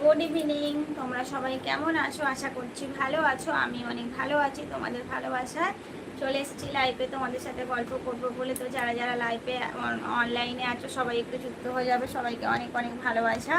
Good evening তোমরা সবাই কেমন আছো? আশা করছি ভালো আছো। আমি অনেক ভালো আছি। তোমাদের ভালোবাসায় চলে এসেছি লাইভে তোমাদের সাথে গল্প করব বলে তো যারা যারা লাইভে অনলাইনে আছো, সবাই একটু যুক্ত হয়ে যাবে। সবাইকে অনেক অনেক ভালোবাসা।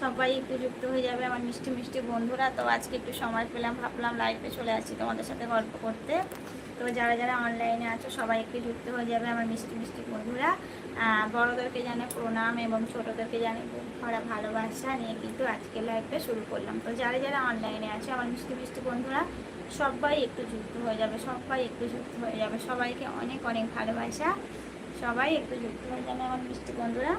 সবাই একটু যুক্ত হয়ে যাবে আমার মিষ্টি মিষ্টি বন্ধুরা। তো আজকে একটু সময় পেলাম, ভাবলাম লাইভে চলে আসছি তোমাদের সাথে গল্প করতে। তো যারা যারা অনলাইনে আছো, সবাই একটু যুক্ত হয়ে যাবে আমার মিষ্টি মিষ্টি বন্ধুরা। বড়োদেরকে জানে প্রণাম এবং ছোটোদেরকে জানে ভরা ভালোবাসা নিয়ে কিন্তু আজকে লাইভটা শুরু করলাম। তো যারা যারা অনলাইনে আছে, আমার মিষ্টি মিষ্টি বন্ধুরা, সবাই একটু যুক্ত হয়ে যাবে, সবাই একটু যুক্ত হয়ে যাবে, সবাইকে অনেক অনেক ভালোবাসা। সবাই একটু যুক্ত হয়ে যাবে আমার মিষ্টি বন্ধুরা।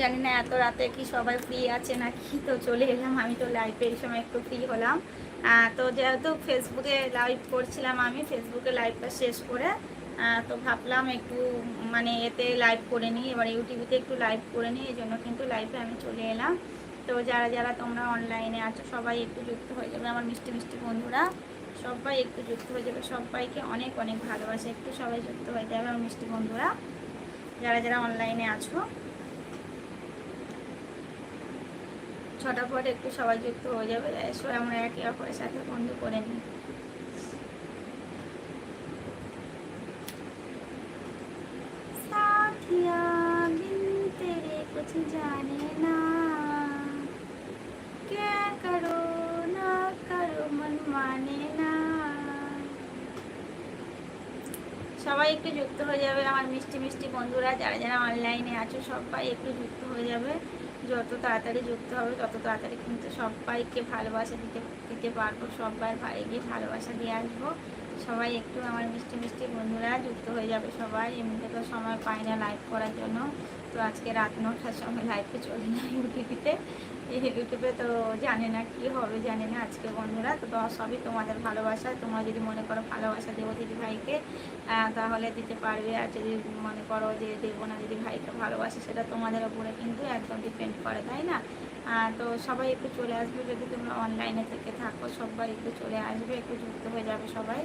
জানি না, এত রাতে কি সবাই ফ্রি আছে নাকি? তো চলে এলাম, আমি তো লাইভে এই সময় একটু ফ্রি হলাম। তো যেহেতু ফেসবুকে লাইভ করছিলাম আমি, ফেসবুকে লাইভটা শেষ করে তো ভাবলাম একটু মানে এতে লাইভ করে নিই, এবার ইউটিউবে একটু লাইভ করে নিই এই জন্য কিন্তু লাইভে আমি চলে এলাম। তো যারা যারা তোমরা অনলাইনে আছো, সবাই একটু যুক্ত হয়ে যাবে। আমার মিষ্টি মিষ্টি বন্ধুরা, সবাই একটু যুক্ত হয়ে যাবে। সবাইকে অনেক অনেক ভালোবাসে। একটু সবাই যুক্ত হয়ে যাবে, আমার মিষ্টি বন্ধুরা। যারা যারা অনলাইনে আছো ছটা পর একটু সবাই যুক্ত হয়ে যাবে এসো আমরা একে অপরের সাথে বন্ধু করে নিই साथिया बिन तेरे कुछ जाने ना क्या करो ना करो मन माने ना সবাই একটু যুক্ত হয়ে যাবে আমার মিষ্টি মিষ্টি বন্ধুরা যারা যারা অনলাইনে আছো সবাই একটু যুক্ত হয়ে যাবে যত তাড়াতাড়ি যুক্ত হবে, তত তাড়াতাড়ি কিন্তু সবাইকে ভালোবাসা দিতে দিতে পারব। সবাই গিয়ে ভালোবাসা দিয়ে আসব। সবাই একটু আমার মিষ্টি মিষ্টি বন্ধুরা যুক্ত হয়ে যাবে সবাই। এমনিতে তো সময় পায় না লাইভ করার জন্য। তো আজকে রাত নটার সময় লাইভে চলে না ইউটিউবিতে ইউটিউবে তো জানে না কি হবে, জানে না আজকে বন্ধুরা। তো সবই তোমাদের ভালোবাসা। তোমরা যদি মনে করো ভালোবাসা দেবো দিদি ভাইকে তাহলে দিতে পারবে। আর যদি মনে করো যে দেবো না দিদি ভাইকে ভালোবাসে, সেটা তোমাদের উপরে কিন্তু একদম ডিপেন্ড করে, তাই না? তো সবাই একটু চলে আসবে। যদি তোমরা অনলাইনে থেকে থাকো, সবাই একটু চলে আসবে, একটু যুক্ত হয়ে যাবে সবাই।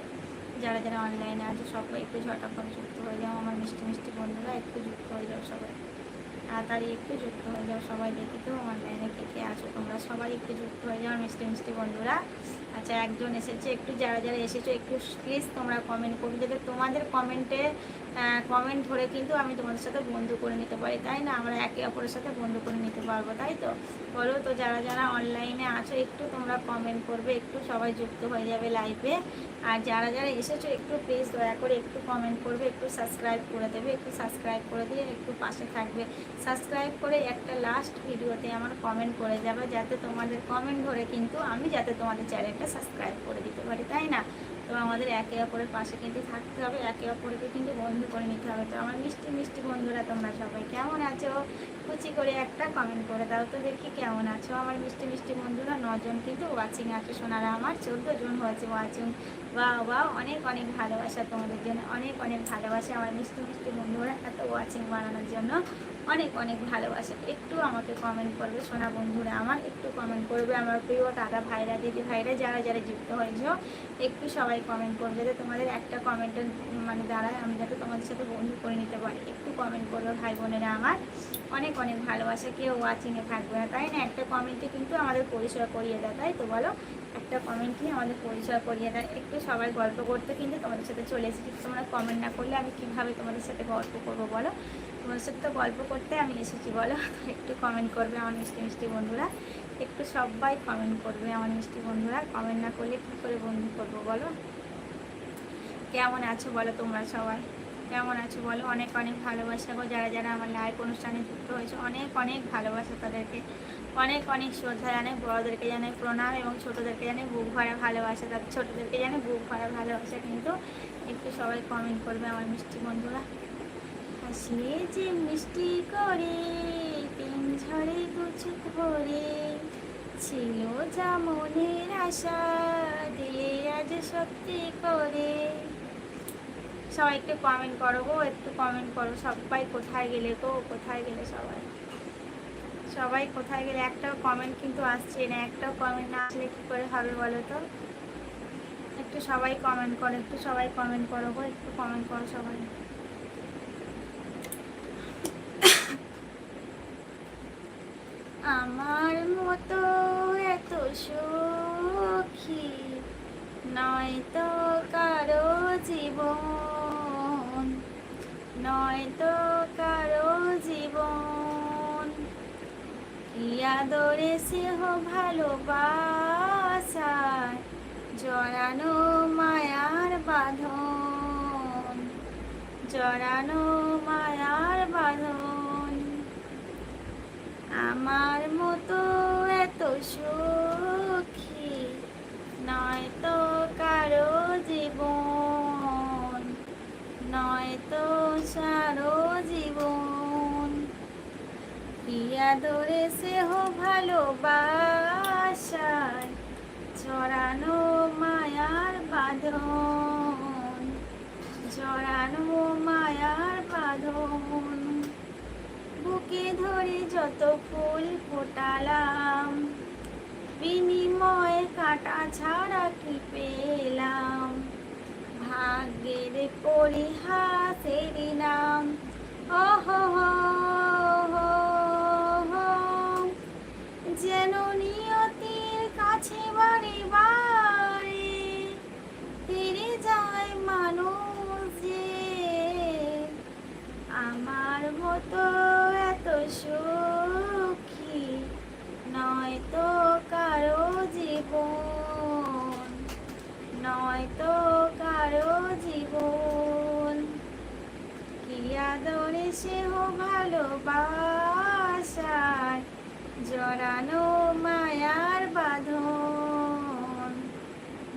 যারা যারা অনলাইনে আছে, সবাই একটু ঝটাফট যুক্ত হয়ে যাও। আমার মিষ্টি মিষ্টি বন্ধুরা, একটু যুক্ত হয়ে যাও সবাই। তাড়াতাড়ি একটু যুক্ত হয়ে যাও সবাই দেখি তো অনলাইনে কে কে আছো তোমরা সবাই একটু যুক্ত হয়ে যাও, মিষ্টি মিষ্টি বন্ধুরা। আচ্ছা একজন এসেছে, একটু যারা যারা এসেছ, একটু প্লিজ তোমরা কমেন্ট করবে, যাতে তোমাদের কমেন্টে কমেন্ট ধরে কিন্তু আমি তোমাদের সাথে বন্ধু করে নিতে পারি, তাই না? আমরা একে অপরের সাথে বন্ধু করে নিতে পারব, তাই তো? বলো তো, যারা যারা অনলাইনে আছো, একটু তোমরা কমেন্ট করবে, একটু সবাই যুক্ত হয়ে যাবে লাইভে আর যারা যারা এসেছ, একটু প্লিজ দয়া করে একটু কমেন্ট করবে, একটু সাবস্ক্রাইব করে দেবে, একটু সাবস্ক্রাইব করে দিয়ে একটু পাশে থাকবে। সাবস্ক্রাইব করে একটা লাস্ট ভিডিওতে আমার কমেন্ট করে যাবে, যাতে তোমাদের কমেন্ট ধরে কিন্তু আমি যাতে তোমাদের চ্যানেলটা সাবস্ক্রাইব করে দিতে পারি তাই না? তো আমাদের একে অপরের পাশে কিন্তু থাকতে হবে, একে অপরকে কিন্তু বন্ধু করে নিতে হবে। তো আমার মিষ্টি মিষ্টি বন্ধুরা, তোমরা সবাই কেমন আছো? কুচি করে একটা কমেন্ট করে দাও তো দেখি কেমন আছো? আমার মিষ্টি মিষ্টি বন্ধুরা, নজন কিন্তু ওয়াচিং আছে সোনারা। আমার চোদ্দ জন হয়েছে ওয়াচিং বা বা অনেক অনেক ভালোবাসা তোমাদের জন্য, অনেক অনেক ভালোবাসা আমার মিষ্টি মিষ্টি বন্ধুরা, এত ওয়াচিং বানানোর জন্য অনেক অনেক ভালোবাসা। একটু আমাকে কমেন্ট করবে সোনা বন্ধুরা আমার, একটু কমেন্ট করবে আমার প্রিয় দাদা ভাইরা, দিদি ভাইরা, যারা যারা যুক্ত হয়েছ, একটু সবাই কমেন্ট করবে যাতে তোমাদের একটা কমেন্টের মানে দ্বারাই আমি যাতে তোমাদের সাথে বন্ধু করে নিতে পারি। একটু কমেন্ট করবে ভাই বোনেরা আমার। অনেক অনেক ভালোবাসা, কেউ ওয়াচিংয়ে থাকবে না, তাই না? একটা কমেন্টে কিন্তু আমাদের পরিচয় করিয়ে দেয়, তাই তো বলো? একটা কমেন্ট নিয়ে আমাদের পরিচয় করিয়ে দেয়। একটু সবাই গল্প করতে কিন্তু তোমাদের সাথে চলে এসেছি। তোমরা কমেন্ট না করলে আমি কীভাবে তোমাদের সাথে গল্প করব বলো? তোমাদের সাথে তো গল্প করতে আমি এসেছি, বলো? একটু কমেন্ট করবে আমার মিষ্টি মিষ্টি বন্ধুরা। একটু সবাই কমেন্ট করবে, আমার মিষ্টি বন্ধুরা। কমেন্ট না করলে কী করে বন্ধু করব বলো? কেমন আছো বলো তোমরা সবাই? কেমন আছো বলো? অনেক অনেক ভালোবাসা গো। যারা যারা আমার লাইভ অনুষ্ঠানে যুক্ত হয়েছে, অনেক অনেক ভালোবাসা তাদেরকে। অনেক অনেক শ্রদ্ধা জানাই, বড়োদেরকে জানাই প্রণাম এবং ছোটোদেরকে জানাই বুক ভরা ভালোবাসা। তাদের ছোটোদেরকে জানাই বুক ভরা ভালোবাসা। কিন্তু একটু সবাই কমেন্ট করবে আমার মিষ্টি বন্ধুরা। হাসিয়ে যে মিষ্টি করে, তিন ঝড়ে দুচুক ভরে ছিল যা মনের আশা দিয়ে আজ সত্যি করে। সবাই একটু কমেন্ট করো গো, একটু কমেন্ট করো, সবাই কোথায় গেলে গো, কোথায় গেলে সবাই? সবাই কোথায় গেলে? একটাও কমেন্ট কিন্তু আসছে না, একটাও কমেন্ট না আসলে কী করে হবে বলো তো? একটু সবাই কমেন্ট করো, একটু সবাই কমেন্ট করো গো, একটু কমেন্ট করো সবাই। আমার মতো সুখী নয় তো কারও জীবন নয় তো কারও জীবন। কি আদরে স্নেহ ভালোবাসায় জড়ানো মায়ার বাঁধন, জড়ানো মায়ার বাঁধন। আমার মতো এত সুখী নয় তো কারও জীবন, নয় তো সারো জীবন। কি আদরে সেহ ভালোবাসায়, জড়ানো মায়ার বাঁধন, জড়ানো মায়ার বাঁধন। বুকে ধরে যত ফুল ফোটালাম বিনিময়ে কাটা ছাড়া কি পেলাম? ভাগ্যের পরিহাসের নাম। ওহ আদরে সেহ ভালোবাসায় জড়ানো মায়ার বাঁধন,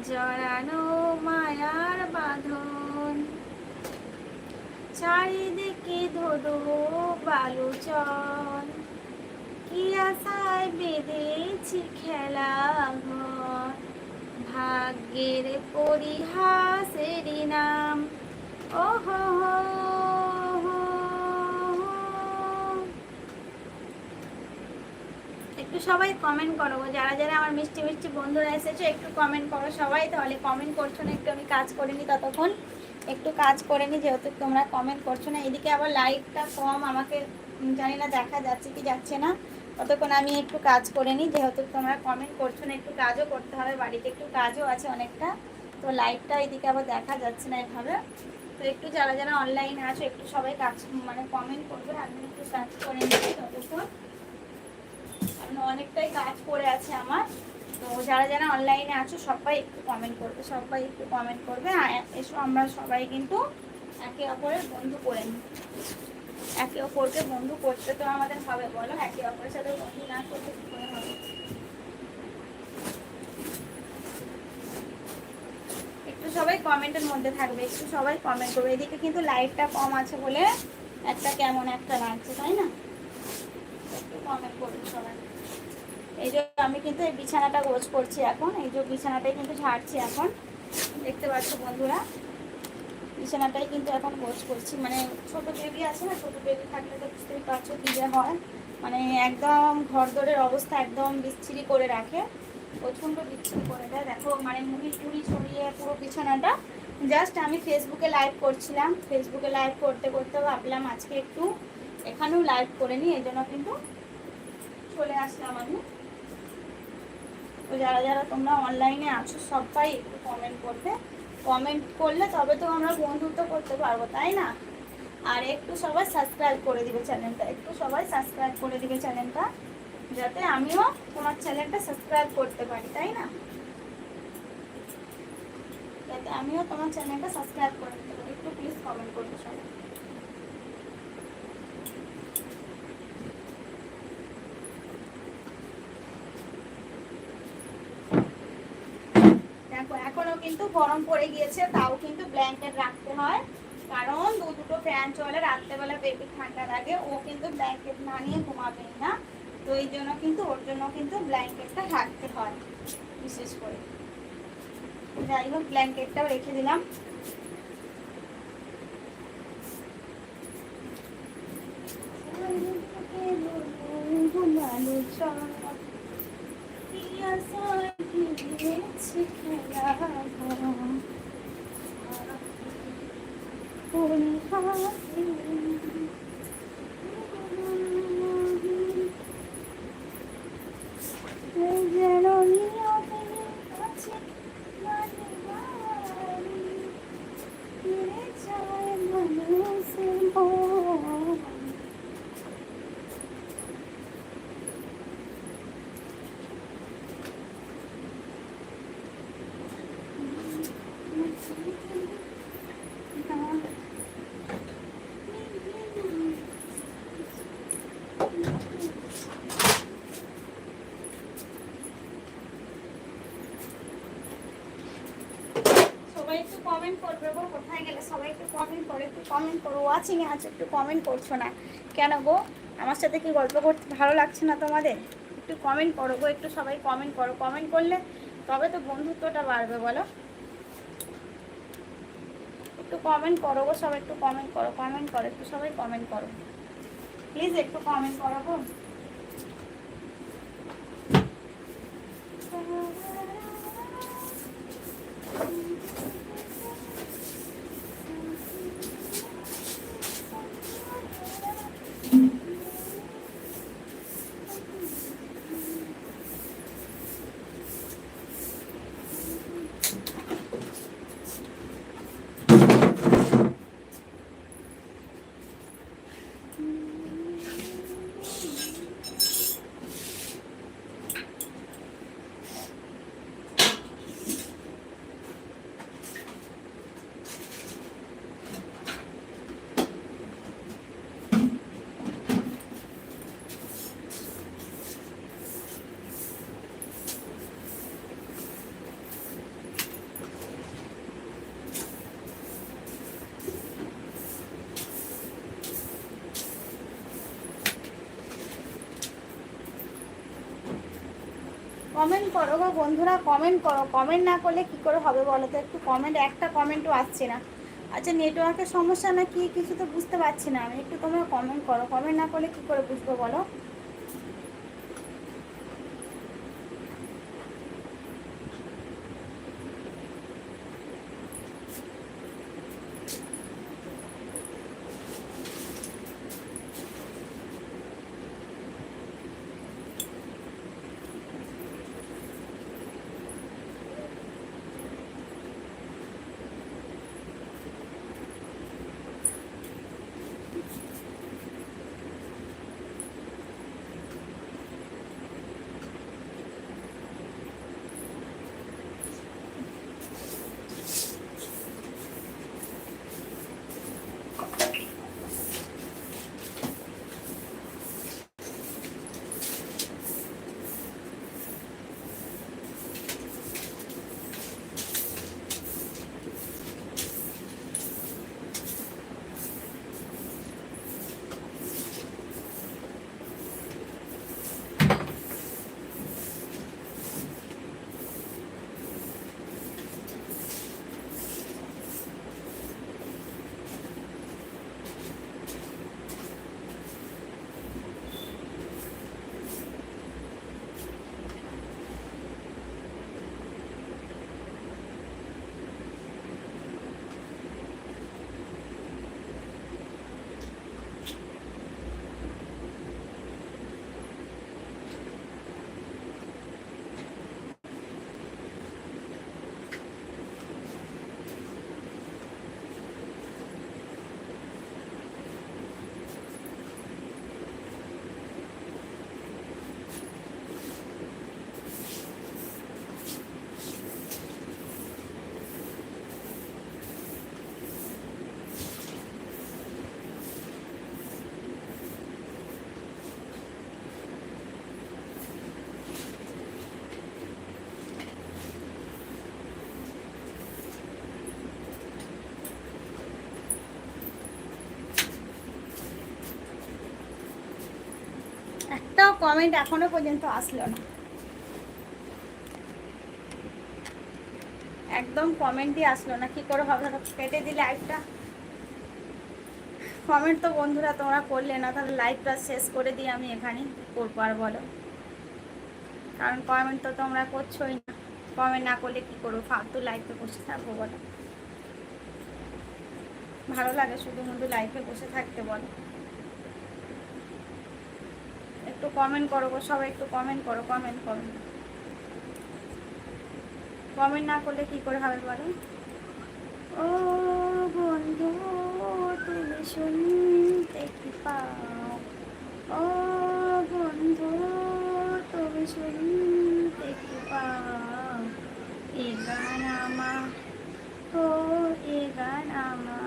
জড়ানো মায়ার বাঁধন। চারিদিকে ধরো বালুচন কি আশায় বেঁধেছি খেলা ঘর। ভাগ্যের পরিহাসের নাম, ওহো একটু সবাই কমেন্ট করো যারা যারা আমার মিষ্টি মিষ্টি বন্ধুরা এসেছ, একটু কমেন্ট করো সবাই। তাহলে কমেন্ট করছ না, একটু আমি কাজ করে নিই ততক্ষণ। একটু কাজ করে নিই যেহেতু তোমরা কমেন্ট করছ না। এদিকে আবার লাইটটা কম, আমাকে জানি না, দেখা যাচ্ছে কি যাচ্ছে না। ততক্ষণ আমি একটু কাজ করে নিই যেহেতু তোমরা কমেন্ট করছ না, একটু কাজও করতে হবে। বাড়িতে একটু কাজও আছে অনেকটা। তো লাইটটা এদিকে আবার দেখা যাচ্ছে না এভাবে। তো একটু যারা যারা অনলাইনে আছো, একটু সবাই কাজ মানে কমেন্ট করবে। আমি একটু সার্চ করে অনেকটাই কাজ পড়ে আছে আমার। তো যারা যারা অনলাইনে আছো, সবাই একটু কমেন্ট করবে, সবাই একটু কমেন্ট করবে। আর এসো, আমরা সবাই কিন্তু একে অপরের বন্ধু করে নিই। একে অপরকে বন্ধু করতে তো আমাদের হবে, বলো? একে অপরের সাথে বন্ধু না করতে করে হবে? একটু সবাই কমেন্টের মধ্যে থাকবে, একটু সবাই কমেন্ট করবে। এদিকে কিন্তু লাইটটা কম আছে বলে একটা কেমন একটা লাগছে, তাই না? একটু কমেন্ট করবে সবাই। আমি কিন্তু এই বিছানাটা গোছ করছি এখন। এই যে বিছানাটাই কিন্তু ঝাড়ছি এখন। দেখতে পাচ্ছ বন্ধুরা, বিছানাটাই কিন্তু এখন গোছ করছি। মানে ছোট বেবি আছে না, ছোট বেবি থাকলে তো বুঝতেই পারছ কি যে হয়। মানে একদম ঘর দরের অবস্থা একদম বিচ্ছিরি করে রাখে, প্রচণ্ড বিচ্ছিরি করে দেয়। দেখো মানে মুড়ি টুড়ি ছড়িয়ে পুরো বিছানাটা। জাস্ট আমি ফেসবুকে লাইভ করছিলাম। ফেসবুকে লাইভ করতে করতে ভাবলাম আজকে একটু এখানেও লাইভ করে নিই, এই জন্য কিন্তু চলে আসলাম আমি। তো যারা যারা তোমরা অনলাইনে আছো, সবাই একটু কমেন্ট করবে। কমেন্ট করলে তবে তো আমরা বন্ধুত্ব করতে পারব, তাই না? আর একটু সবাই সাবস্ক্রাইব করে দিবে চ্যানেলটা একটু সবাই সাবস্ক্রাইব করে দিবে চ্যানেলটা যাতে আমিও তোমার চ্যানেলটা সাবস্ক্রাইব করতে পারি, তাই না? যাতে আমিও তোমার চ্যানেলটা সাবস্ক্রাইব করে দিতে পারি। একটু প্লিজ কমেন্ট করবে সবাই। কিন্তু গরম পড়ে গিয়েছে, তাও কিন্তু ব্ল্যাঙ্কেট রাখতে হয়। কারণ দু দুটো ফ্যান চলে, রাত্রেবেলা বেবি ঠান্ডা লাগে, ও কিন্তু ব্ল্যাঙ্কেট না নিয়ে ঘুমাবেই না। তো এই জন্য কিন্তু, ওর জন্য কিন্তু ব্ল্যাঙ্কেটটা রাখতে হয়, বিশেষ করে। যাই হোক ব্ল্যাঙ্কেটটাও রেখে দিলাম। ঘুমানো চিয়া তুমি কমেন্ট করবে গো, কোথায় গেলে সবাই একটু কমেন্ট করো, একটু কমেন্ট করো ওয়াচিংয়ে আছো একটু কমেন্ট করছ না। কেন গো? আমার সাথে কি গল্প করতে ভালো লাগছে না তোমাদের? একটু কমেন্ট করো গো, একটু সবাই কমেন্ট করো। কমেন্ট করলে তবে তো বন্ধুত্বটা বাড়বে, বলো। একটু কমেন্ট করো গো, সবাই একটু কমেন্ট করো কমেন্ট করো, একটু সবাই কমেন্ট করো। প্লিজ একটু কমেন্ট করো গো। কমেন্ট করো গো বন্ধুরা কমেন্ট করো। কমেন্ট না করলে কি করে হবে বলো তো? একটু কমেন্ট একটা কমেন্টও আসছে না। আচ্ছা নেটওয়ার্কের সমস্যা না কি? কিছু তো বুঝতে পারছি না আমি। একটু তোমরা কমেন্ট করো। কমেন্ট না করলে কি করে বুঝব বলো? কমেন্ট এখনও পর্যন্ত আসলো না। একদম কমেন্টই আসলো না, কি করে হবে? কেটে দিলে একটা। কমেন্ট তো বন্ধুরা তোমরা করলে না, তাহলে লাইভটা শেষ করে দিই আমি এখানে করব আর বলো? কারণ কমেন্ট তো তোমরা করছোই না। কমেন্ট না করলে কি করব? ফালতু লাইভে বসে থাকব বলো। ভালো লাগে শুধু শুধু লাইফে বসে থাকতে বলো। একটু কমেন্ট করো গো, সবাই একটু কমেন্ট করো কমেন্ট করো। কমেন্ট না করলে কি করে হবে বলো? ও বন্ধু, তুমি শুনতে কি পাও? ও বন্ধু, তুমি শুনতে কি পাও? এ গান আমার ও এ গান আমার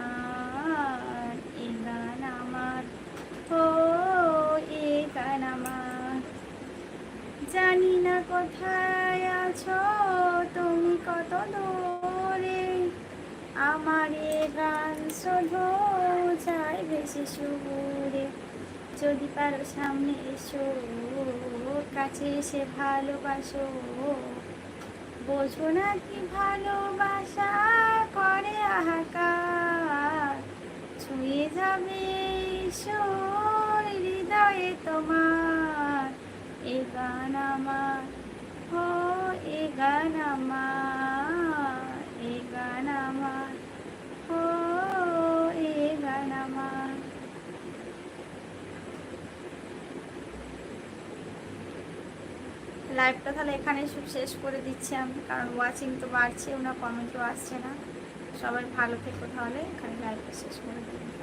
জানি না কোথায় আছো, তুমি কত দূরে? আমার এ গান শোধো যায় বেশি সুরে। যদি পারো সামনে এসো, কাছে এসে ভালোবাসো। বোঝো না কি ভালোবাসা করে আহাকার। ছুঁয়ে যাবে সুর হৃদয়ে তোমার গান আমার এ এ গান এ গান আমার লাইভটা তাহলে এখানে শেষ করে দিচ্ছি আমি, কারণ ওয়াচিং তো বাড়ছে, ওনার কমেন্টও আসছে না। সবাই ভালো থেকো তাহলে, এখানে লাইভটা শেষ করে দিই